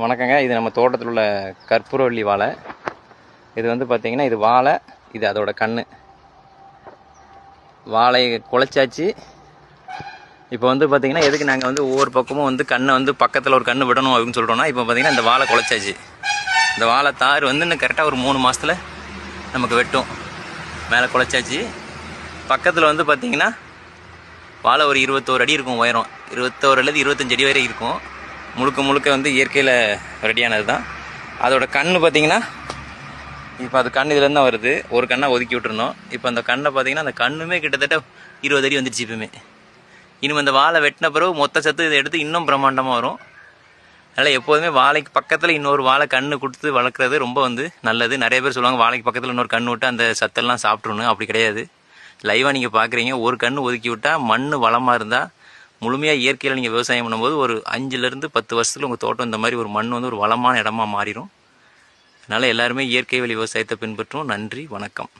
வணக்கங்க. இது நம்ம தோட்டத்தில் உள்ள கற்பூரவள்ளி வாழை. இது வந்து பார்த்தீங்கன்னா இது வாழை இது அதோட கண் வாழை குலைச்சாச்சு. இப்போ வந்து பார்த்திங்கன்னா எதுக்கு நாங்கள் வந்து ஒவ்வொரு பக்கமும் வந்து கண்ணை வந்து பக்கத்தில் ஒரு கண்ணு விடணும் அப்படின்னு சொல்கிறோம்னா இப்போ பார்த்தீங்கன்னா இந்த வாழை குலைச்சாச்சு. இந்த வாழை தார் வந்து இன்னும் கரெக்டாக ஒரு மூணு மாதத்தில் நமக்கு வெட்டும். மேலே குலைச்சாச்சு. பக்கத்தில் வந்து பார்த்தீங்கன்னா வாழை ஒரு இருபத்தோரு அடி இருக்கும் உயரம். இருபத்தோரு அல்லது அடி வரை இருக்கும். முழுக்க முழுக்க வந்து இயற்கையில் ரெடியானது தான். அதோட கண் பார்த்தீங்கன்னா இப்போ அது கண் இதுலேருந்து தான் வருது. ஒரு கண்ணை ஒதுக்கி விட்டுருந்தோம் இப்போ அந்த கண்ணை பார்த்தீங்கன்னா அந்த கண்ணுமே கிட்டத்தட்ட இருபது அடி வந்துடுச்சு இப்போமே இனிமே அந்த வாழை வெட்டின பிறகு மொத்த சத்து இதை எடுத்து இன்னும் பிரம்மாண்டமாக வரும். அதனால் எப்போதுமே வாழைக்கு பக்கத்தில் இன்னொரு வாழை கண்ணு கொடுத்து வளர்க்குறது ரொம்ப வந்து நல்லது. நிறைய பேர் சொல்லுவாங்க வாழைக்கு பக்கத்தில் இன்னொரு கண்ணு விட்டு அந்த சத்தெல்லாம் சாப்பிட்ருணும் அப்படி கிடையாது. லைவாக நீங்கள் பார்க்குறீங்க ஒரு கண்ணு ஒதுக்கி விட்டால் மண் வளமாக இருந்தால் முழுமையாக இயற்கையில் நீங்கள் விவசாயம் பண்ணும்போது ஒரு அஞ்சுலேருந்து பத்து வருஷத்தில் உங்கள் தோட்டம் இந்த மாதிரி ஒரு மண் வந்து ஒரு வளமான இடமா மாறிடும் அதனால் எல்லாருமே இயற்கை வழி விவசாயத்தை பின்பற்றும். நன்றி வணக்கம்.